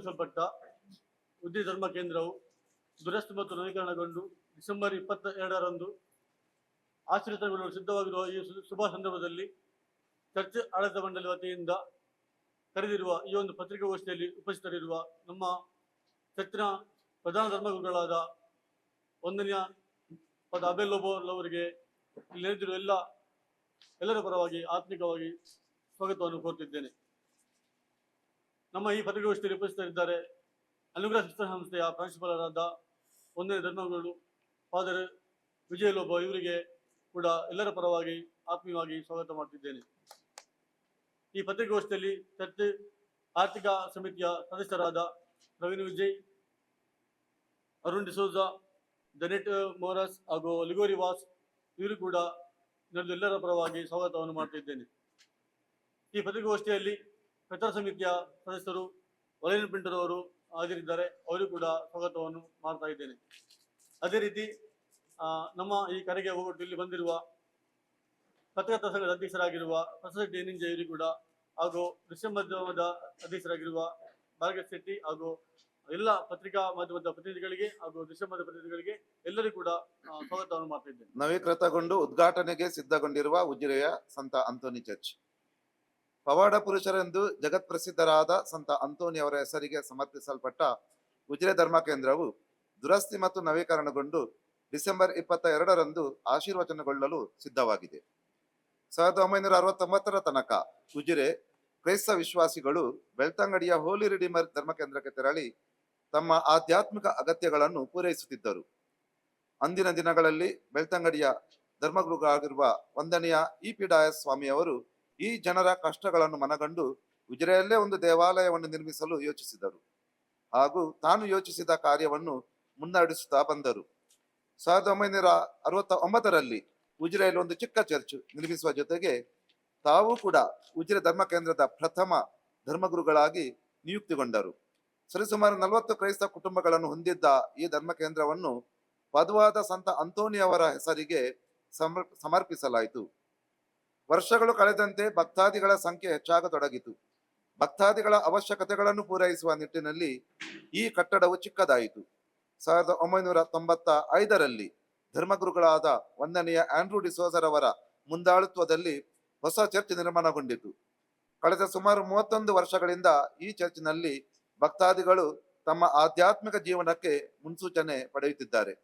ಸಮರ್ಪಿಸಲ್ಪಟ್ಟ ಉದ್ದಿ ಧರ್ಮ ಕೇಂದ್ರವು ದುರಸ್ತಿ ಮತ್ತು ನವೀಕರಣಗೊಂಡು ಡಿಸೆಂಬರ್ ಇಪ್ಪತ್ತ ಎರಡರಂದು ಆಶ್ರಿತಗೊಳ್ಳಲು ಸಿದ್ಧವಾಗಿರುವ ಈ ಶುಭ ಸಂದರ್ಭದಲ್ಲಿ ಚರ್ಚ್ ಆಡಳಿತ ಮಂಡಳಿ ವತಿಯಿಂದ ಕರೆದಿರುವ ಈ ಒಂದು ಪತ್ರಿಕಾಗೋಷ್ಠಿಯಲ್ಲಿ ಉಪಸ್ಥಿತರಿರುವ ನಮ್ಮ ಚರ್ಚಿನ ಪ್ರಧಾನ ಧರ್ಮಗುರುಗಳಾದ ಒಂದನೆಯ ಪದ ಇಲ್ಲಿ ನೆರೆದಿರುವ ಎಲ್ಲ ಎಲ್ಲರ ಪರವಾಗಿ ಆತ್ಮಿಕವಾಗಿ ಸ್ವಾಗತವನ್ನು ಕೋರುತ್ತಿದ್ದೇನೆ ನಮ್ಮ ಈ ಪತ್ರಿಕಾಗೋಷ್ಠಿಯಲ್ಲಿ ಉಪಸ್ಥಿತರಿದ್ದಾರೆ. ಅನುಗ್ರಹ ಶಿಕ್ಷಣ ಸಂಸ್ಥೆಯ ಪ್ರಾಂಶುಪಾಲರಾದ ಒಂದನೇ ಧರ್ಮಗುರು ಫಾದರ್ ವಿಜಯ ಲೋಬ ಇವರಿಗೆ ಕೂಡ ಎಲ್ಲರ ಪರವಾಗಿ ಆತ್ಮೀಯವಾಗಿ ಸ್ವಾಗತ ಮಾಡ್ತಿದ್ದೇನೆ. ಈ ಪತ್ರಿಕಾಗೋಷ್ಠಿಯಲ್ಲಿ ಚರ್ಚ್ ಆರ್ಥಿಕ ಸಮಿತಿಯ ಸದಸ್ಯರಾದ ಪ್ರವೀಣ್ ವಿಜಯ್, ಅರುಣ್ ಡಿಸೋಜಾ ಜನೆಟ್ ಮೋರಸ್ ಹಾಗೂ ಲಿಗೋರಿ ವಾಸ್ ಇವರು ಕೂಡ ನನ್ನದು ಎಲ್ಲರ ಪರವಾಗಿ ಸ್ವಾಗತವನ್ನು ಮಾಡ್ತಿದ್ದೇನೆ. ಈ ಪತ್ರಿಕಾಗೋಷ್ಠಿಯಲ್ಲಿ ಪ್ರಚಾರ ಸಮಿತಿಯ ಸದಸ್ಯರು ವಲಯನ ಪಿಂಟರವರು ಹಾಜರಿದ್ದಾರೆ. ಅವರು ಕೂಡ ಸ್ವಾಗತವನ್ನು ಮಾಡ್ತಾ ಇದ್ದೇನೆ. ಅದೇ ರೀತಿ ನಮ್ಮ ಈ ಕರೆಗೆ ಹೋಗ್ಬಿಟ್ಟು ಇಲ್ಲಿ ಬಂದಿರುವ ಪತ್ರಕರ್ತ ಸಂಘದ ಅಧ್ಯಕ್ಷರಾಗಿರುವ ಪ್ರಸಾದ್ ಡಿ ನಿಂಜ ಇವರು ಕೂಡ ಹಾಗೂ ದೃಶ್ಯ ಮಾಧ್ಯಮದ ಅಧ್ಯಕ್ಷರಾಗಿರುವ ಭಾರ್ಗವ್ ಶೆಟ್ಟಿ ಹಾಗೂ ಎಲ್ಲ ಪತ್ರಿಕಾ ಮಾಧ್ಯಮದ ಪ್ರತಿನಿಧಿಗಳಿಗೆ ಹಾಗೂ ದೃಶ್ಯ ಮಾಧ್ಯಮ ಪ್ರತಿನಿಧಿಗಳಿಗೆ ಎಲ್ಲರಿಗೂ ಕೂಡ ಸ್ವಾಗತವನ್ನು ಮಾಡ್ತಿದ್ದೇನೆ ನವೀಕೃತಗೊಂಡು ಉದ್ಘಾಟನೆಗೆ ಸಿದ್ಧಗೊಂಡಿರುವ ಉಜಿರೆಯ ಸಂತ ಅಂತೋನಿ ಚರ್ಚ್. ಪವಾಡ ಪುರುಷರೆಂದು ಜಗತ್ ಪ್ರಸಿದ್ಧರಾದ ಸಂತ ಅಂತೋನಿ ಅವರ ಹೆಸರಿಗೆ ಸಮರ್ಪಿಸಲ್ಪಟ್ಟ ಉಜಿರೆ ಧರ್ಮ ಕೇಂದ್ರವು ದುರಸ್ತಿ ಮತ್ತು ನವೀಕರಣಗೊಂಡು ಡಿಸೆಂಬರ್ ಇಪ್ಪತ್ತ ಎರಡರಂದು ಆಶೀರ್ವಚನಗೊಳ್ಳಲು ಸಿದ್ಧವಾಗಿದೆ. ಸಾವಿರದ ಒಂಬೈನೂರ ಅರವತ್ತೊಂಬತ್ತರ ತನಕ ಉಜಿರೆ ಕ್ರೈಸ್ತ ವಿಶ್ವಾಸಿಗಳು ಬೆಳ್ತಂಗಡಿಯ ಹೋಲಿ ರಿಡಿಮರ್ ಧರ್ಮ ಕೇಂದ್ರಕ್ಕೆ ತೆರಳಿ ತಮ್ಮ ಆಧ್ಯಾತ್ಮಿಕ ಅಗತ್ಯಗಳನ್ನು ಪೂರೈಸುತ್ತಿದ್ದರು. ಅಂದಿನ ದಿನಗಳಲ್ಲಿ ಬೆಳ್ತಂಗಡಿಯ ಧರ್ಮಗುರುಗಳಾಗಿರುವ ವಂದನೆಯ ಇ ಪಿ ಡಾಯಸ್ ಸ್ವಾಮಿಯವರು ಈ ಜನರ ಕಷ್ಟಗಳನ್ನು ಮನಗಂಡು ಉಜಿರೆಯಲ್ಲೇ ಒಂದು ದೇವಾಲಯವನ್ನು ನಿರ್ಮಿಸಲು ಯೋಚಿಸಿದರು. ಹಾಗೂ ತಾನು ಯೋಚಿಸಿದ ಕಾರ್ಯವನ್ನು ಮುನ್ನಡೆಸುತ್ತಾ ಬಂದರು. ಸಾವಿರದ ಒಂಬೈನೂರ ಅರವತ್ತ ಒಂಬತ್ತರಲ್ಲಿ ಉಜಿರೆಯಲ್ಲಿ ಒಂದು ಚಿಕ್ಕ ಚರ್ಚ್ ನಿರ್ಮಿಸುವ ಜೊತೆಗೆ ತಾವು ಕೂಡ ಉಜಿರೆ ಧರ್ಮ ಕೇಂದ್ರದ ಪ್ರಥಮ ಧರ್ಮಗುರುಗಳಾಗಿ ನಿಯುಕ್ತಿಗೊಂಡರು. ಸರಿಸುಮಾರು ನಲವತ್ತು ಕ್ರೈಸ್ತ ಕುಟುಂಬಗಳನ್ನು ಹೊಂದಿದ್ದ ಈ ಧರ್ಮ ಕೇಂದ್ರವನ್ನು ಪದುವಾದ ಸಂತ ಅಂತೋನಿಯವರ ಹೆಸರಿಗೆ ಸಮರ್, ಸಮರ್ಪಿಸಲಾಯಿತು. ವರ್ಷಗಳು ಕಳೆದಂತೆ ಭಕ್ತಾದಿಗಳ ಸಂಖ್ಯೆ ಹೆಚ್ಚಾಗತೊಡಗಿತು. ಭಕ್ತಾದಿಗಳ ಅವಶ್ಯಕತೆಗಳನ್ನು ಪೂರೈಸುವ ನಿಟ್ಟಿನಲ್ಲಿ ಈ ಕಟ್ಟಡವು ಚಿಕ್ಕದಾಯಿತು. ಸಾವಿರದ ಒಂಬೈನೂರ ತೊಂಬತ್ತ ಐದರಲ್ಲಿ ಧರ್ಮಗುರುಗಳಾದ ಒಂದನೆಯ ಆಂಡ್ರೂ ಡಿಸೋಸರವರ ಮುಂದಾಳುತ್ವದಲ್ಲಿ ಹೊಸ ಚರ್ಚ್ ನಿರ್ಮಾಣಗೊಂಡಿತು. ಕಳೆದ ಸುಮಾರು ಮೂವತ್ತೊಂದು ವರ್ಷಗಳಿಂದ ಈ ಚರ್ಚ್ನಲ್ಲಿ ಭಕ್ತಾದಿಗಳು ತಮ್ಮ ಆಧ್ಯಾತ್ಮಿಕ ಜೀವನಕ್ಕೆ ಮುನ್ಸೂಚನೆ ಪಡೆಯುತ್ತಿದ್ದಾರೆ.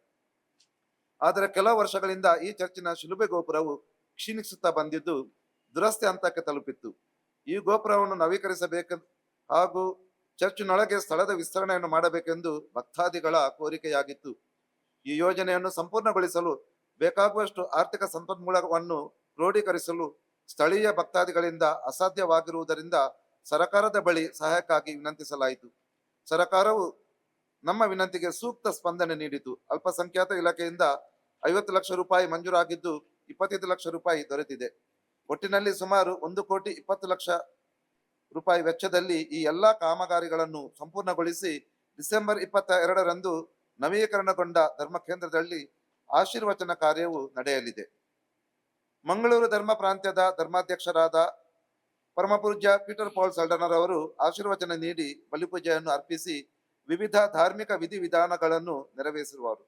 ಆದರೆ ಕೆಲವು ವರ್ಷಗಳಿಂದ ಈ ಚರ್ಚಿನ ಶಿಲುಬೆ ಗೋಪುರವು ಕ್ಷೀಣಿಸುತ್ತಾ ಬಂದಿದ್ದು ದುರಸ್ತಿ ಹಂತಕ್ಕೆ ತಲುಪಿತ್ತು. ಈ ಗೋಪುರವನ್ನು ನವೀಕರಿಸಬೇಕು ಹಾಗೂ ಚರ್ಚಿನೊಳಗೆ ಸ್ಥಳದ ವಿಸ್ತರಣೆಯನ್ನು ಮಾಡಬೇಕೆಂದು ಭಕ್ತಾದಿಗಳ ಕೋರಿಕೆಯಾಗಿತ್ತು. ಈ ಯೋಜನೆಯನ್ನು ಸಂಪೂರ್ಣಗೊಳಿಸಲು ಬೇಕಾಗುವಷ್ಟು ಆರ್ಥಿಕ ಸಂಪನ್ಮೂಲವನ್ನು ಕ್ರೋಢೀಕರಿಸಲು ಸ್ಥಳೀಯ ಭಕ್ತಾದಿಗಳಿಂದ ಅಸಾಧ್ಯವಾಗಿರುವುದರಿಂದ ಸರಕಾರದ ಬಳಿ ಸಹಾಯಕ್ಕಾಗಿ ವಿನಂತಿಸಲಾಯಿತು. ಸರಕಾರವು ನಮ್ಮ ವಿನಂತಿಗೆ ಸೂಕ್ತ ಸ್ಪಂದನೆ ನೀಡಿತು. ಅಲ್ಪಸಂಖ್ಯಾತ ಇಲಾಖೆಯಿಂದ ಐವತ್ತು ಲಕ್ಷ ರೂಪಾಯಿ ಮಂಜೂರಾಗಿದ್ದು ಇಪ್ಪತ್ತೈದು ಲಕ್ಷ ರೂಪಾಯಿ ದೊರೆತಿದೆ. ಒಟ್ಟಿನಲ್ಲಿ ಸುಮಾರು ಒಂದು ಕೋಟಿ ಇಪ್ಪತ್ತು ಲಕ್ಷ ರೂಪಾಯಿ ವೆಚ್ಚದಲ್ಲಿ ಈ ಎಲ್ಲಾ ಕಾಮಗಾರಿಗಳನ್ನು ಸಂಪೂರ್ಣಗೊಳಿಸಿ ಡಿಸೆಂಬರ್ ಇಪ್ಪತ್ತ ಎರಡರಂದು ನವೀಕರಣಗೊಂಡ ಧರ್ಮ ಕೇಂದ್ರದಲ್ಲಿ ಆಶೀರ್ವಚನ ಕಾರ್ಯವು ನಡೆಯಲಿದೆ. ಮಂಗಳೂರು ಧರ್ಮ ಪ್ರಾಂತ್ಯದ ಧರ್ಮಾಧ್ಯಕ್ಷರಾದ ಪರಮಪೂಜ್ಯ ಪೀಟರ್ ಪಾಲ್ ಸಲ್ಡನರ್ ಅವರು ಆಶೀರ್ವಚನ ನೀಡಿ ಬಲಿಪೂಜೆಯನ್ನು ಅರ್ಪಿಸಿ ವಿವಿಧ ಧಾರ್ಮಿಕ ವಿಧಿವಿಧಾನಗಳನ್ನು ನೆರವೇರಿಸುವರು.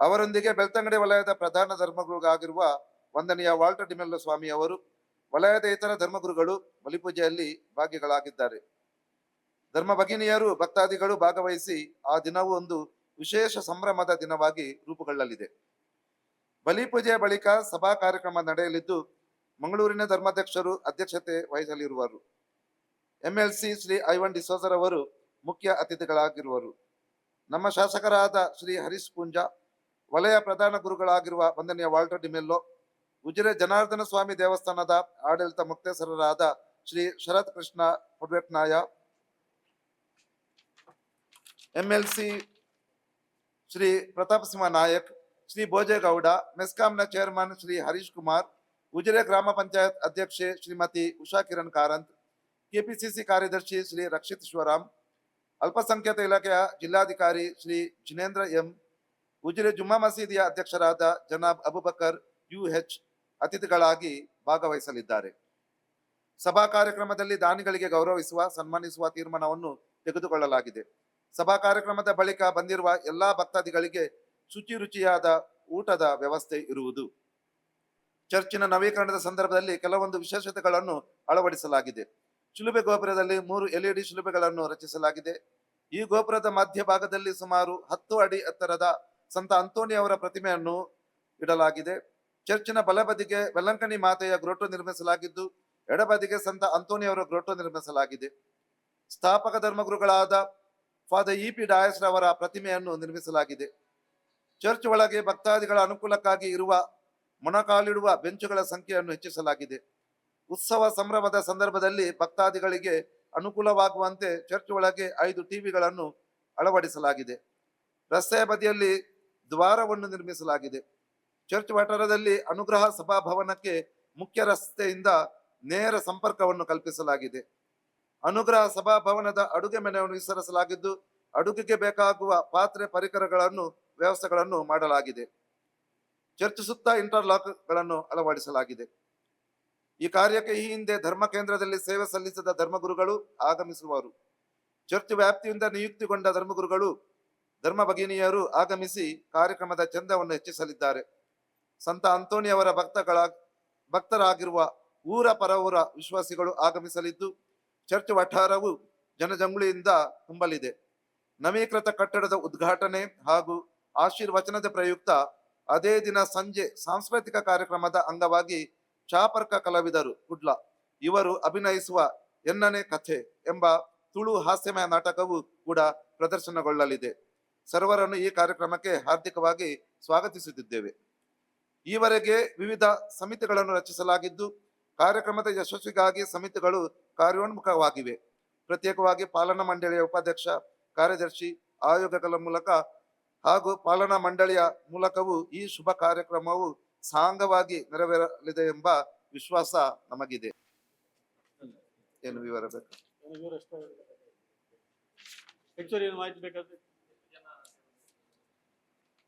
ಅವರೊಂದಿಗೆ ಬೆಳ್ತಂಗಡಿ ವಲಯದ ಪ್ರಧಾನ ಧರ್ಮಗುರುಗಾಗಿರುವ ವಂದನೆಯ ವಾಲ್ಟರ್ ಡಿಮೆಲ್ಲ ಸ್ವಾಮಿ ಅವರು, ವಲಯದ ಇತರ ಧರ್ಮಗುರುಗಳು ಬಲಿಪೂಜೆಯಲ್ಲಿ ಭಾಗಿಗಳಾಗಿದ್ದಾರೆ. ಧರ್ಮ ಭಗಿನಿಯರು, ಭಕ್ತಾದಿಗಳು ಭಾಗವಹಿಸಿ ಆ ದಿನವು ಒಂದು ವಿಶೇಷ ಸಂಭ್ರಮದ ದಿನವಾಗಿ ರೂಪುಗೊಳ್ಳಲಿದೆ. ಬಲಿಪೂಜೆಯ ಬಳಿಕ ಸಭಾ ಕಾರ್ಯಕ್ರಮ ನಡೆಯಲಿದ್ದು, ಮಂಗಳೂರಿನ ಧರ್ಮಾಧ್ಯಕ್ಷರು ಅಧ್ಯಕ್ಷತೆ ವಹಿಸಲಿರುವರು. M L C Shri Ivan ಡಿಸೋಜರ್ ಅವರು ಮುಖ್ಯ ಅತಿಥಿಗಳಾಗಿರುವರು. ನಮ್ಮ ಶಾಸಕರಾದ ಶ್ರೀ ಹರೀಶ್ ಪೂಂಜಾ ವಲಯ ಪ್ರಧಾನ ಗುರುಗಳಾಗಿರುವ ವಂದನೆಯ ವಾಲ್ಟರ್ ಡಿಮೆಲ್ಲೋ ಉಜಿರೆ ಜನಾರ್ದನ ಸ್ವಾಮಿ ದೇವಸ್ಥಾನದ ಆಡಳಿತ ಮುಕ್ತೇಸರರಾದ Shri Sharath Krishna Hodvetnaya M L C Shri Pratap Simha Nayak, Shri Bhojegowda, ಮೆಸ್ಕಾಂನ chairman Shri Harish Kumar, Ujire ಗ್ರಾಮ ಪಂಚಾಯತ್ ಅಧ್ಯಕ್ಷೆ Shrimati Usha Kiran Karanth, K P C C ಕಾರ್ಯದರ್ಶಿ ಶ್ರೀ ರಕ್ಷಿತ್ ಶಿವರಾಮ್, ಅಲ್ಪಸಂಖ್ಯಾತ ಇಲಾಖೆಯ ಜಿಲ್ಲಾಧಿಕಾರಿ ಶ್ರೀ ಜಿನೇಂದ್ರ ಎಂ ಉಜಿರೆ ಜುಮ್ಮಾ ಮಸೀದಿಯ ಅಧ್ಯಕ್ಷರಾದ ಜನಾಬ್ ಅಬುಬಕರ್ ಯು ಎಚ್ ಅತಿಥಿಗಳಾಗಿ ಭಾಗವಹಿಸಲಿದ್ದಾರೆ. ಸಭಾ ಕಾರ್ಯಕ್ರಮದಲ್ಲಿ ದಾನಿಗಳಿಗೆ ಗೌರವಿಸುವ, ಸನ್ಮಾನಿಸುವ ತೀರ್ಮಾನವನ್ನು ತೆಗೆದುಕೊಳ್ಳಲಾಗಿದೆ. ಸಭಾ ಕಾರ್ಯಕ್ರಮದ ಬಳಿಕ ಬಂದಿರುವ ಎಲ್ಲಾ ಭಕ್ತಾದಿಗಳಿಗೆ ಶುಚಿ ರುಚಿಯಾದ ಊಟದ ವ್ಯವಸ್ಥೆ ಇರುವುದು. ಚರ್ಚಿನ ನವೀಕರಣದ ಸಂದರ್ಭದಲ್ಲಿ ಕೆಲವೊಂದು ವಿಶೇಷತೆಗಳನ್ನು ಅಳವಡಿಸಲಾಗಿದೆ. ಶಿಲುಬೆ ಗೋಪುರದಲ್ಲಿ ಮೂರು ಎಲ್ಇಡಿ ಶಿಲುಬೆಗಳನ್ನು ರಚಿಸಲಾಗಿದೆ. ಈ ಗೋಪುರದ ಮಧ್ಯಭಾಗದಲ್ಲಿ ಸುಮಾರು ಹತ್ತು ಅಡಿ ಎತ್ತರದ ಸಂತ ಅಂತೋನಿ ಅವರ ಪ್ರತಿಮೆಯನ್ನು ಇಡಲಾಗಿದೆ. ಚರ್ಚಿನ ಬಲಬದಿಗೆ ವೆಲ್ಲಂಕಣಿ ಮಾತೆಯ ಗ್ರೋಟೋ ನಿರ್ಮಿಸಲಾಗಿದ್ದು, ಎಡಬದಿಗೆ ಸಂತ ಅಂತೋನಿ ಅವರ ಗ್ರೋಟೋ ನಿರ್ಮಿಸಲಾಗಿದೆ. ಸ್ಥಾಪಕ ಧರ್ಮಗುರುಗಳಾದ ಫಾದರ್ ಇ ಪಿ ಡಾಯಸ್ ಅವರ ಪ್ರತಿಮೆಯನ್ನು ನಿರ್ಮಿಸಲಾಗಿದೆ. ಚರ್ಚ್ ಒಳಗೆ ಭಕ್ತಾದಿಗಳ ಅನುಕೂಲಕ್ಕಾಗಿ ಇರುವ ಮೊಣಕಾಲಿಡುವ ಬೆಂಚುಗಳ ಸಂಖ್ಯೆಯನ್ನು ಹೆಚ್ಚಿಸಲಾಗಿದೆ. ಉತ್ಸವ ಸಂಭ್ರಮದ ಸಂದರ್ಭದಲ್ಲಿ ಭಕ್ತಾದಿಗಳಿಗೆ ಅನುಕೂಲವಾಗುವಂತೆ ಚರ್ಚ್ ಒಳಗೆ ಐದು ಟಿವಿಗಳನ್ನು ಅಳವಡಿಸಲಾಗಿದೆ. ರಸ್ತೆಯ ಬದಿಯಲ್ಲಿ ದ್ವಾರವನ್ನು ನಿರ್ಮಿಸಲಾಗಿದೆ. ಚರ್ಚ್ ವಠಾರದಲ್ಲಿ ಅನುಗ್ರಹ ಸಭಾಭವನಕ್ಕೆ ಮುಖ್ಯ ರಸ್ತೆಯಿಂದ ನೇರ ಸಂಪರ್ಕವನ್ನು ಕಲ್ಪಿಸಲಾಗಿದೆ. ಅನುಗ್ರಹ ಸಭಾಭವನದ ಅಡುಗೆ ಮನೆಯನ್ನು ವಿಸ್ತರಿಸಲಾಗಿದ್ದು, ಅಡುಗೆಗೆ ಬೇಕಾಗುವ ಪಾತ್ರೆ ಪರಿಕರಗಳನ್ನು, ವ್ಯವಸ್ಥೆಗಳನ್ನು ಮಾಡಲಾಗಿದೆ. ಚರ್ಚ್ ಸುತ್ತ ಇಂಟರ್ಲಾಕ್ಗಳನ್ನು ಅಳವಡಿಸಲಾಗಿದೆ. ಈ ಕಾರ್ಯಕ್ಕೆ ಈ ಹಿಂದೆ ಧರ್ಮ ಕೇಂದ್ರದಲ್ಲಿ ಸೇವೆ ಸಲ್ಲಿಸಿದ ಧರ್ಮಗುರುಗಳು ಆಗಮಿಸುವರು. ಚರ್ಚ್ ವ್ಯಾಪ್ತಿಯಿಂದ ನಿಯುಕ್ತಿಗೊಂಡ ಧರ್ಮಗುರುಗಳು ಧರ್ಮ ಭಗಿನಿಯರು ಆಗಮಿಸಿ ಕಾರ್ಯಕ್ರಮದ ಚಂದವನ್ನು ಹೆಚ್ಚಿಸಲಿದ್ದಾರೆ. ಸಂತ ಅಂತೋನಿ ಅವರ ಭಕ್ತಗಳ, ಭಕ್ತರಾಗಿರುವ ಊರ ಪರವೂರ ವಿಶ್ವಾಸಿಗಳು ಆಗಮಿಸಲಿದ್ದು, ಚರ್ಚ್ ವಠಾರವು ಜನಜಂಗುಳಿಯಿಂದ ತುಂಬಲಿದೆ. ನವೀಕೃತ ಕಟ್ಟಡದ ಉದ್ಘಾಟನೆ ಹಾಗೂ ಆಶೀರ್ವಚನದ ಪ್ರಯುಕ್ತ ಅದೇ ದಿನ ಸಂಜೆ ಸಾಂಸ್ಕೃತಿಕ ಕಾರ್ಯಕ್ರಮದ ಅಂಗವಾಗಿ ಚಾಪರ್ಕ ಕಲಾವಿದರು ಕುಡ್ಲ. ಇವರು ಅಭಿನಯಿಸುವ ಎನ್ನನೇ ಕಥೆ ಎಂಬ ತುಳು ಹಾಸ್ಯಮಯ ನಾಟಕವು ಕೂಡ ಪ್ರದರ್ಶನಗೊಳ್ಳಲಿದೆ. ಸರ್ವರನ್ನು ಈ ಕಾರ್ಯಕ್ರಮಕ್ಕೆ ಹಾರ್ದಿಕವಾಗಿ ಸ್ವಾಗತಿಸುತ್ತಿದ್ದೇವೆ. ಈವರೆಗೆ ವಿವಿಧ ಸಮಿತಿಗಳನ್ನು ರಚಿಸಲಾಗಿದ್ದು, ಕಾರ್ಯಕ್ರಮದ ಯಶಸ್ವಿಗಾಗಿ ಸಮಿತಿಗಳು ಕಾರ್ಯೋನ್ಮುಖವಾಗಿವೆ. ಪ್ರತ್ಯೇಕವಾಗಿ ಪಾಲನಾ ಮಂಡಳಿಯ ಉಪಾಧ್ಯಕ್ಷ, ಕಾರ್ಯದರ್ಶಿ, ಆಯೋಗಗಳ ಮೂಲಕ ಹಾಗೂ ಪಾಲನಾ ಮಂಡಳಿಯ ಮೂಲಕವೂ ಈ ಶುಭ ಕಾರ್ಯಕ್ರಮವು ಸಾಂಗವಾಗಿ ನೆರವೇರಲಿದೆ ಎಂಬ ವಿಶ್ವಾಸ ನಮಗಿದೆ. ಏನು ವಿವರ ಬೇಕು?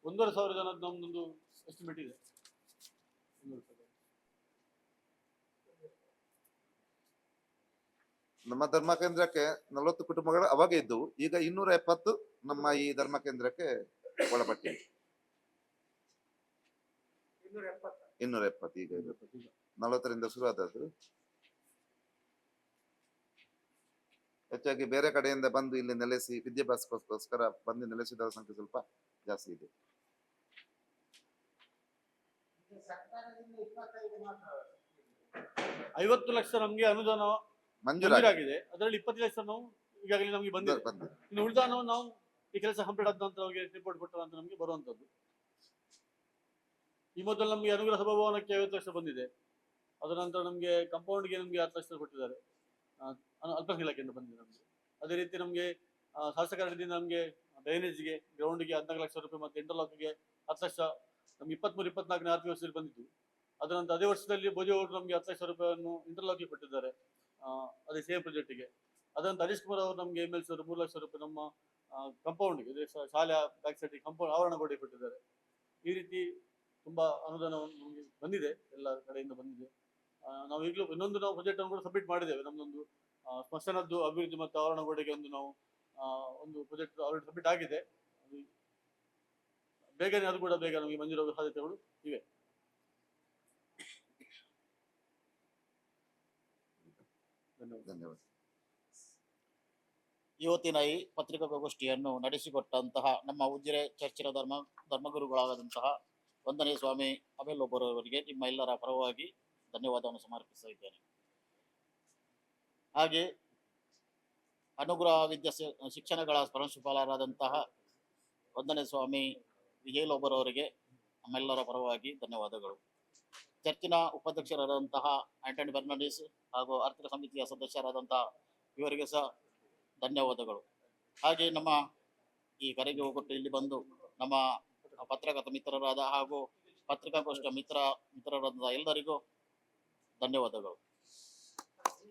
ಒಂದೂವರೆ ಸಾವಿರ ಜನ ನಮ್ದೊಂದು ಎಸ್ಟಿಮೇಟ್ ಇದೆ. ಒಂದೂವರೆ ಸಾವಿರ. ನಮ್ಮ ಧರ್ಮ ಕೇಂದ್ರಕ್ಕೆ ನಲವತ್ತು ಕುಟುಂಬಗಳು ಅವಾಗ ಇದ್ದವು ಈಗ ಇನ್ನೂರ ಎಪ್ಪತ್ತು ನಮ್ಮ ಈ ಧರ್ಮ ಕೇಂದ್ರಕ್ಕೆ ಒಳಪಟ್ಟಿದೆ ಇನ್ನೂರ ಎಪ್ಪತ್ತು. ಈಗ ಇದೆ ನಲವತ್ತರಿಂದ ಶುರು ಆದದ್ದು ಹೆಚ್ಚಾಗಿ ಬೇರೆ ಕಡೆಯಿಂದ ಬಂದು ಇಲ್ಲಿ ನೆಲೆಸಿ ವಿದ್ಯಾಭ್ಯಾಸಕ್ಕೋಸ್ಕರ ಬಂದು ನೆಲೆಸಿದವರ ಸಂಖ್ಯೆ ಸ್ವಲ್ಪ ಜಾಸ್ತಿ ಇದೆ. ಐವತ್ತು ಲಕ್ಷ ನಮ್ಗೆ ಅನುದಾನ ಮಂಜೂರಾಗಿ ಮಂಜೂರಾಗಿದೆ. ಅದರಲ್ಲಿ ಇಪ್ಪತ್ತು ಲಕ್ಷ ನಾವು ಈಗಾಗಲೇ ನಮಗೆ ಬಂದಿದೆ. ಇನ್ನು ಉಳಿದ ನಾವು ಈ ಕೆಲಸ ಕಂಪ್ಲೀಟ್ ಆದ ನಂತರ ಅವರಿಗೆ ರಿಪೋರ್ಟ್ ಕೊಟ್ಟರು ಅಂತ ನಮಗೆ ಬರುವಂತದ್ದು ಈ ಮೊದಲು ನಮಗೆ ಅನುಗ್ರಹ ಸಭಾಭವನಕ್ಕೆ ಐವತ್ತು ಲಕ್ಷ ಬಂದಿದೆ. ಅದರ ನಂತರ ನಮಗೆ ಕಂಪೌಂಡ್ಗೆ ನಮಗೆ ಹತ್ತು ಲಕ್ಷ ಕೊಟ್ಟಿದ್ದಾರೆ. ಅಲ್ಪ ಇಲಾಖೆಯಿಂದ ಬಂದಿದೆ ನಮಗೆ. ಅದೇ ರೀತಿ ನಮಗೆ ಶಾಸಕರ ಹಣದಿಂದ ನಮಗೆ ಡ್ರೈನೇಜ್ಗೆ ಗ್ರೌಂಡ್ಗೆ ಹದಿನಾಲ್ಕು ಲಕ್ಷ ರೂಪಾಯಿ ಮತ್ತು ಇಂಟರ್ಲಾಕ್ಗೆ ಹತ್ತು ಲಕ್ಷ ನಮ್ಗೆ ಇಪ್ಪತ್ಮೂರು, ಇಪ್ಪತ್ನಾಲ್ಕನೇ ಆರ್ಥಿಕ ವರ್ಷದಲ್ಲಿ ಬಂದಿದ್ದು ಅದರ ನಂತರ ಅದೇ ವರ್ಷದಲ್ಲಿ ಭೋಜಿ ಅವರು ನಮಗೆ ಹತ್ತು ಲಕ್ಷ ರೂಪಾಯಿಯನ್ನು ಇಂಟರ್ಲಾಕಿ ಕೊಟ್ಟಿದ್ದಾರೆ ಅದೇ ಸೇಮ್ ಪ್ರಾಜೆಕ್ಟಿಗೆ ಅದರಂತ ಹರೀಶ್ ಕುಮಾರ್ ಅವರು ನಮಗೆ ಎಂ ಎಲ್ ಸಿ ಅವರು ಮೂರು ಲಕ್ಷ ರೂಪಾಯಿ ನಮ್ಮ ಕಂಪೌಂಡ್ಗೆ ಅದೇ ಶಾಲೆ ಬ್ಯಾಕ್ ಸೈಡ್ ಕಂಪೌಂಡ್ ಆವರಣ ಗೋಡೆ ಕೊಟ್ಟಿದ್ದಾರೆ. ಈ ರೀತಿ ತುಂಬ ಅನುದಾನ ನಮಗೆ ಬಂದಿದೆ, ಎಲ್ಲ ಕಡೆಯಿಂದ ಬಂದಿದೆ. ನಾವು ಈಗಲೂ ಇನ್ನೊಂದು ನಾವು ಪ್ರಾಜೆಕ್ಟ್ ಅನ್ನು ಕೂಡ ಸಬ್ಮಿಟ್ ಮಾಡಿದ್ದೇವೆ. ನಮ್ಮದೊಂದು ಸ್ಮಶಾನದ್ದು ಅಭಿವೃದ್ಧಿ ಮತ್ತು ಆವರಣ ಗೋಡೆಗೆ ಒಂದು ನಾವು ಒಂದು ಪ್ರಾಜೆಕ್ಟ್ ಆಲ್ರೆಡಿ ಸಬ್ಮಿಟ್ ಆಗಿದೆ. ಬೇಗನೆ ಅದು ಕೂಡ ಬೇಗ ನಮಗೆ ಮಂಜೂರಾಗುವ ಸಾಧ್ಯತೆಗಳು ಇವೆ. ಧನ್ಯವಾದ. ಇವತ್ತಿನ ಈ ಪತ್ರಿಕಾಗೋಷ್ಠಿಯನ್ನು ನಡೆಸಿಕೊಟ್ಟಂತಹ ನಮ್ಮ ಉಜಿರೆ ಚರ್ಚಿನ ಧರ್ಮ ಧರ್ಮಗುರುಗಳಾದಂತಹ ವಂದನೆ ಸ್ವಾಮಿ ಅಬೆಲ್ ಒಬ್ಬರವರಿಗೆ ನಿಮ್ಮ ಎಲ್ಲರ ಪರವಾಗಿ ಧನ್ಯವಾದವನ್ನು ಸಮರ್ಪಿಸ್ತಾ ಇದ್ದೇನೆ. ಹಾಗೆ ಅನುಗ್ರಹ ವಿದ್ಯಾ ಶಿಕ್ಷಣಗಳ ಪ್ರಾಂಶುಪಾಲರಾದಂತಹ ವಂದನೆ ಸ್ವಾಮಿ ವಿಜಯಲೋಬರವರಿಗೆ ನಮ್ಮೆಲ್ಲರ ಪರವಾಗಿ ಧನ್ಯವಾದಗಳು. ಚರ್ಚಿನ ಉಪಾಧ್ಯಕ್ಷರಾದಂತಹ ಆಂಟನಿ ಫರ್ನಾಂಡಿಸ್ ಹಾಗೂ ಆರ್ಥಿಕ ಸಮಿತಿಯ ಸದಸ್ಯರಾದಂತಹ ಇವರಿಗೆ ಸಹ ಧನ್ಯವಾದಗಳು. ಹಾಗೆ ನಮ್ಮ ಈ ಕರೆಗೆ ಹೋಗೊಟ್ಟು ಇಲ್ಲಿ ಬಂದು ನಮ್ಮ ಪತ್ರಕರ್ತ ಮಿತ್ರರಾದ ಹಾಗೂ ಪತ್ರಿಕಾಗೋಷ್ಠಿಯ ಮಿತ್ರ ಮಿತ್ರರಾದ ಎಲ್ಲರಿಗೂ ಧನ್ಯವಾದಗಳು.